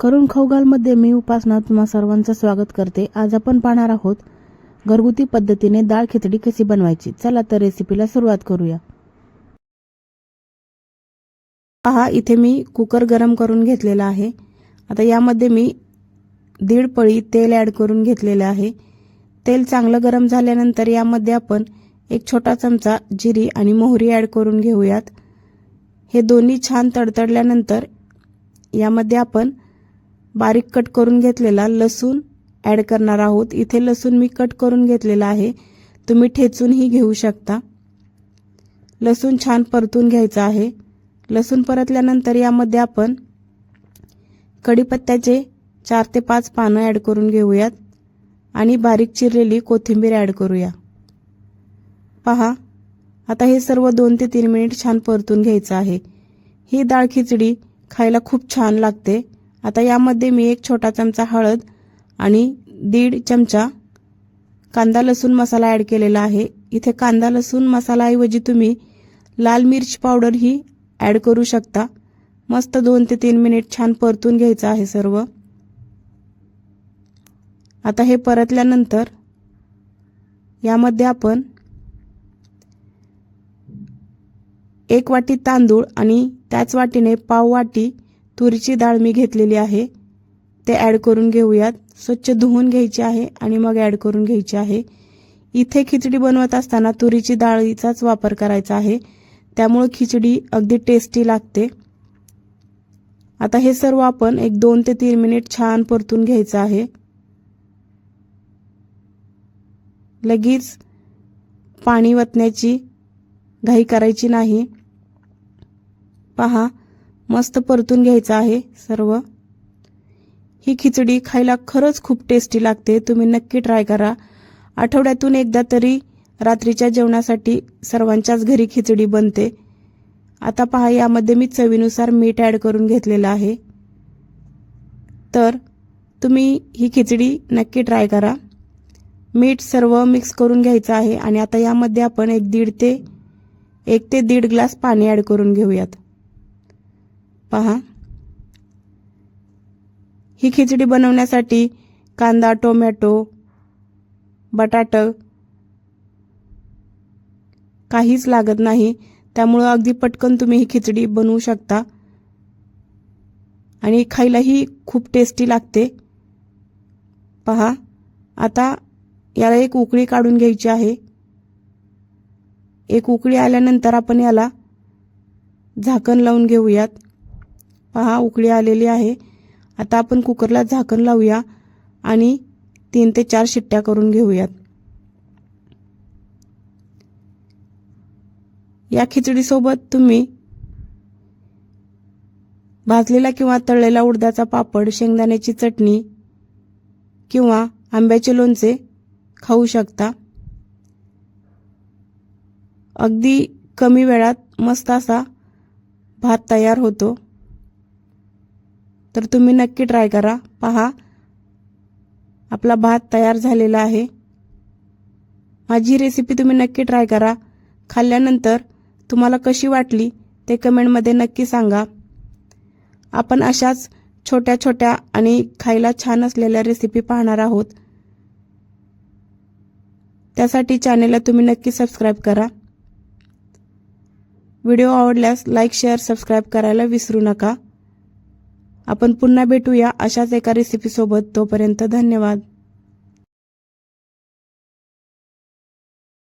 करून खाऊगालमध्ये मी उपासना तुम्हा सर्वांचं स्वागत करते. आज आपण पाहणार आहोत घरगुती पद्धतीने डाळ खिचडी कशी बनवायची? चला तर रेसिपीला सुरुवात करूया. पहा इथे मी कुकर गरम करून घेतलेला आहे. आता यामध्ये मी दीड पळी तेल ॲड करून घेतलेलं आहे. तेल चांगलं गरम झाल्यानंतर यामध्ये आपण एक छोटा चमचा जिरी आणि मोहरी ॲड करून घेऊयात. हे दोन्ही छान तडतडल्यानंतर यामध्ये आपण बारीक कट करून घेतलेला लसूण ॲड करणार आहोत. इथे लसूण मी कट करून घेतलेला आहे. तुम्ही ठेचूनही घेऊ शकता. लसूण छान परतून घ्यायचं आहे. लसूण परतल्यानंतर यामध्ये आपण कढीपत्त्याचे चार ते पाच पानं ॲड करून घेऊयात आणि बारीक चिरलेली कोथिंबीर ॲड करूया. पहा आता हे सर्व दोन ते तीन मिनिट छान परतून घ्यायचं आहे. ही डाळ खिचडी खायला खूप छान लागते. आता यामध्ये मी एक छोटा चमचा हळद आणि दीड चमचा कांदा लसूण मसाला ॲड केलेला आहे. इथे कांदा लसूण मसालाऐवजी तुम्ही लाल मिर्च पावडर ही ॲड करू शकता. मस्त दोन ते तीन मिनिट छान परतून घ्यायचं आहे सर्व. आता हे परतल्यानंतर यामध्ये आपण एक वाटी तांदूळ आणि त्याच वाटीने पाव वाटी तुरीची डाळ मी घेतलेली आहे. ते ॲड करून घेऊयात. स्वच्छ धुवून घ्यायची आहे आणि मग ॲड करून घ्यायची आहे. इथे खिचडी बनवत असताना तुरीची डाळीचाच वापर करायचा आहे. त्यामुळं खिचडी अगदी टेस्टी लागते. आता हे सर्व आपण एक दोन ते तीन मिनिट छान परतून घ्यायचं आहे. लगेच पाणी वतण्याची घाई करायची नाही. पहा मस्त परतून घ्यायचं आहे सर्व. ही खिचडी खायला खरंच खूप टेस्टी लागते. तुम्ही नक्की ट्राय करा. आठवड्यातून एकदा तरी रात्रीच्या जेवणासाठी सर्वांच्याच घरी खिचडी बनते. आता पहा यामध्ये मी चवीनुसार मीठ ॲड करून घेतलेलं आहे. तर तुम्ही ही खिचडी नक्की ट्राय करा. मीठ सर्व मिक्स करून घ्यायचं आहे आणि आता यामध्ये आपण एक दीड ते एक ते दीड ग्लास पाणी ॲड करून घेऊयात. पहा. ही खिचडी बनवण्यासाठी कांदा टोमॅटो बटाटं काहीच लागत नाही. त्यामुळं अगदी पटकन तुम्ही ही खिचडी बनवू शकता. आणि खायलाही खूप टेस्टी लागते. पहा आता याला एक उकळी काढून घ्यायची आहे. एक उकळी आल्यानंतर आपण याला झाकण लावून घेऊयात. पहा उकळी आलेली आहे. आता आपण कुकरला झाकण लावूया आणि तीन ते चार शिट्ट्या करून घेऊयात. या खिचडीसोबत तुम्ही भाजलेला किंवा तळलेला उडदाचा पापड शेंगदाण्याची चटणी किंवा आंब्याचे लोणचे खाऊ शकता. अगदी कमी वेळात मस्त असा भात तयार होतो. तर तुम्ही नक्की ट्राय करा. पहा. आपला भात तयार झालेला आहे. माझी रेसिपी तुम्ही नक्की ट्राय करा. खाल्ल्यानंतर तुम्हाला कशी वाटली ते कमेंटमध्ये नक्की सांगा. आपण अशाच छोट्या छोट्या आणि खायला छान असलेल्या रेसिपी पाहणार आहोत. त्यासाठी चॅनेलला तुम्ही नक्की सबस्क्राईब करा. व्हिडिओ आवडल्यास लाईक शेअर सबस्क्राईब करायला विसरू नका. आपण पुन्हा भेटूया अशाच एका रेसिपीसोबत तोपर्यंत धन्यवाद.